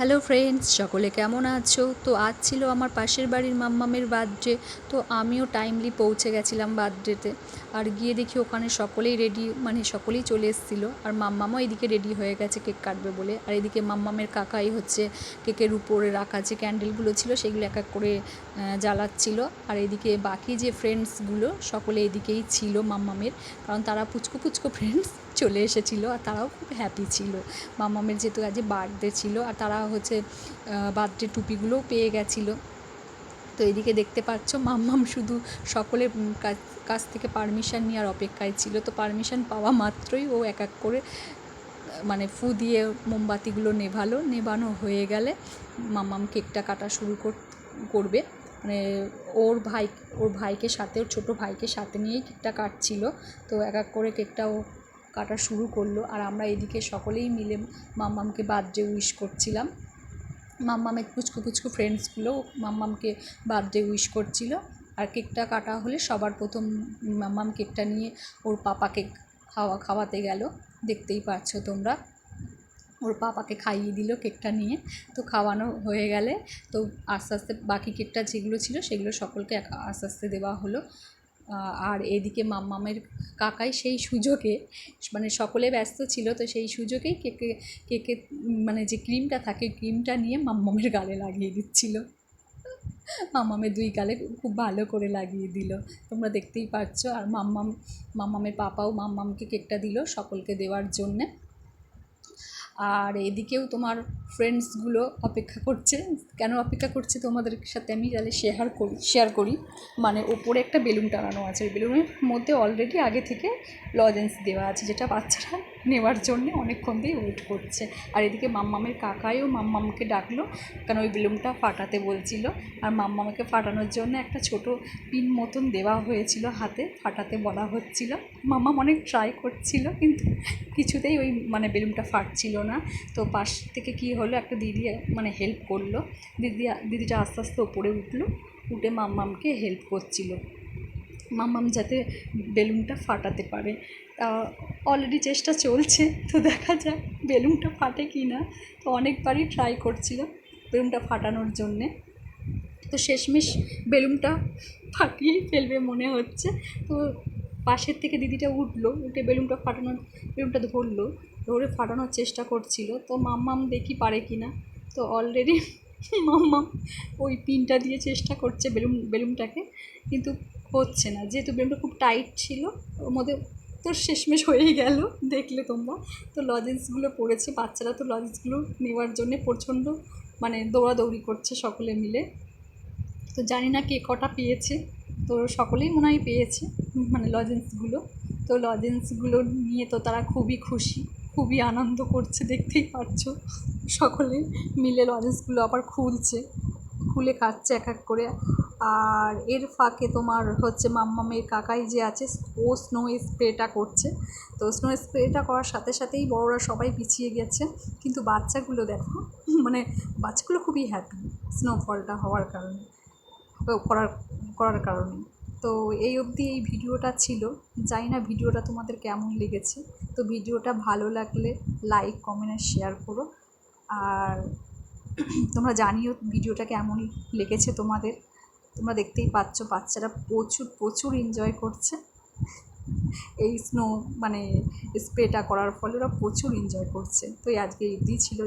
Hello friends সকলে কেমন আছো? তো আজ ছিল আমার পাশের বাড়ির মাম্মামের বার্থডে তো আমিও টাইমলি পৌঁছে গেছিলাম বার্থডেতে আর গিয়ে দেখি ওখানে সকলেই রেডি মানে সকলেই চলে এসেছিল। আর মাম্মামও এদিকে রেডি হয়ে গেছে কেক কাটবে বলে। আর এদিকে মাম্মামের কাকাই হচ্ছে কেকের উপরে রাখা যে ক্যান্ডেলগুলো ছিল, সেগুলো এক এক করে জ্বালাচ্ছিল। আর এদিকে বাকি যে ফ্রেন্ডসগুলো সকলে এদিকেই ছিল মাম্মামের। কারণ তারা পুচকু পুচকু ফ্রেন্ডস চলে এসেছিল, আর তারাও খুব হ্যাপি ছিল। মাম্মামের যেহেতু আজকে বার্থডে ছিল, আর তারা হচ্ছে বার্থডে টুপিগুলোও পেয়ে গেছিল। তো এদিকে দেখতে পাচ্ছ, মাম্মাম শুধু সকলের কাছ- থেকে পারমিশন নেওয়ার অপেক্ষায় ছিল। তো পারমিশন পাওয়া মাত্রই ও এক এক করে মানে ফু দিয়ে মোমবাতিগুলো নেভালো। নেভানো হয়ে গেলে মাম্মাম কেকটা কাটা শুরু কর- করবে। মানে ওর ভাই, ওর ভাইকে সাথে, ওর ছোটো ভাইকে সাথে নিয়েই কেকটা কাটছিল। তো এক এক করে কেকটা ও কাটা শুরু করল আর আমরা এদিকে সকলেই মিলে মাম্মামকে বার্থডে উইশ করছিলাম। মাম্মামের পুচকু পুচকু ফ্রেন্ডসগুলো মাম্মামকে বার্থডে উইশ করছিল। আর কেকটা কাটা হলে সবার প্রথম মাম্মাম কেকটা নিয়ে ওর পাপাকে খাওয়া, খাওয়াতে গেল। দেখতেই পাচ্ছ তোমরা। ওর পাপাকে খাইয়ে দিল কেকটা নিয়ে। তো খাওয়ানো হয়ে গেলে তো আস্তে আস্তে বাকি কেকটা যেগুলো ছিল সেগুলো সকলকে আস্তে আস্তে দেওয়া হলো। আর এদিকে মাম্মামের কাকাই সেই সুযোগে মানে সকলে ব্যস্ত ছিল, তো সেই সুযোগেই কেকে কেকে মানে যে ক্রিমটা থাকে, ক্রিমটা নিয়ে মাম্মামের গালে লাগিয়ে দিচ্ছিল। মাম্মামের দুই গালে খুব ভালো করে লাগিয়ে দিল। তোমরা দেখতেই পাচ্ছ আর মাম্মাম, মাম্মামের পাপাও মাম্মামকে কেকটা দিল সকলকে দেওয়ার জন্যে। আর এদিকেও তোমার ফ্রেন্ডসগুলো অপেক্ষা করছে। কেন অপেক্ষা করছে তোমাদের সাথে আমি তাহলে শেয়ার করি শেয়ার করি? মানে ওপরে একটা বেলুন টানানো আছে। বেলুনের মধ্যে অলরেডি আগে থেকে লজেন্স দেওয়া আছে, যেটা বাচ্চারা নেওয়ার জন্য অনেকক্ষণ দিয়ে ওয়েট করছে। আর এদিকে মাম্মামের কাকাইও মাম্মামকে ডাকলো, কারণ ওই বেলুনটা ফাটাতে বলছিল। আর মাম্মামকে ফাটানোর জন্য একটা ছোট পিন মতন দেওয়া হয়েছিল হাতে, ফাটাতে বলা হচ্ছিল। মাম্মাম অনেক ট্রাই করছিল, কিন্তু কিছুতেই ওই মানে বেলুনটা ফাটছিল না। তো পাশ থেকে কি হলো, একটা দিদি মানে হেল্প করল। দিদি দিদিটা আস্তে আস্তে ওপরে উঠল, উঠে মাম্মামকে হেল্প করছিল। মাম্মাম যাতে বেলুনটা ফাটাতে পারে। অলরেডি চেষ্টা চলছে, তো দেখা যাক বেলুনটা ফাটে কি না। তো অনেকবারই ট্রাই করছিল বেলুনটা ফাটানোর জন্যে। তো শেষমেশ বেলুনটা ফাটিয়েই ফেলবে মনে হচ্ছে। তো পাশের থেকে দিদিটা উঠল, উঠে বেলুনটা ফাটানোর, বেলুনটা ধরলো, ধরে ফাটানোর চেষ্টা করছিল। তো মাম্মাম দেখি পারে কি না। তো অলরেডি মাম্মাম ওই পিনটা দিয়ে চেষ্টা করছে বেলুন, বেলুনটাকে। কিন্তু হচ্ছে না। যেহেতু বেলুনটা খুব টাইট ছিল, ওর মধ্যে তো শেষমেশ হয়েই গেল, দেখলে তোমরা। তো লজেন্সগুলো পড়েছে, বাচ্চারা তো লজেন্সগুলো নেওয়ার জন্যে প্রচণ্ড মানে দৌড়াদৌড়ি করছে সকলে মিলে। তো জানি না কে কটা পেয়েছে, তো সকলেই মনে হয় পেয়েছে মানে লজেন্সগুলো তো লজেন্সগুলো নিয়ে তো তারা খুবই খুশি, খুবই আনন্দ করছে, দেখতেই পাচ্ছ। সকলে মিলে লজেন্সগুলো আবার খুলছে, খুলে খাচ্ছে এক এক করে। আর এর ফাঁকে তোমার হচ্ছে মাম্মামের কাকাই যে আছে, ও স্নো স্প্রেটা করছে। তো স্নো স্প্রেটা করার সাথে সাথেই বড়রা সবাই পিছিয়ে গেছে। কিন্তু বাচ্চাগুলো দেখো মানে বাচ্চাগুলো খুবই হ্যাপি স্নোফলটা হওয়ার কারণে করার করার কারণে। তো এই অবধি এই ভিডিওটা ছিল। জানি না ভিডিওটা তোমাদের কেমন লেগেছে। তো ভিডিওটা ভালো লাগলে লাইক কমেন্ট আর শেয়ার করো। আর তোমরা জানিও ভিডিওটা কেমন লেগেছে তোমাদের। তোমরা দেখতেই পাচ্ছ, বাচ্চারা প্রচুর প্রচুর এনজয় করছে। এই স্নো মানে স্প্রেটা করার ফলে ওরা প্রচুর এনজয় করছে। তো আজকে এই ছিল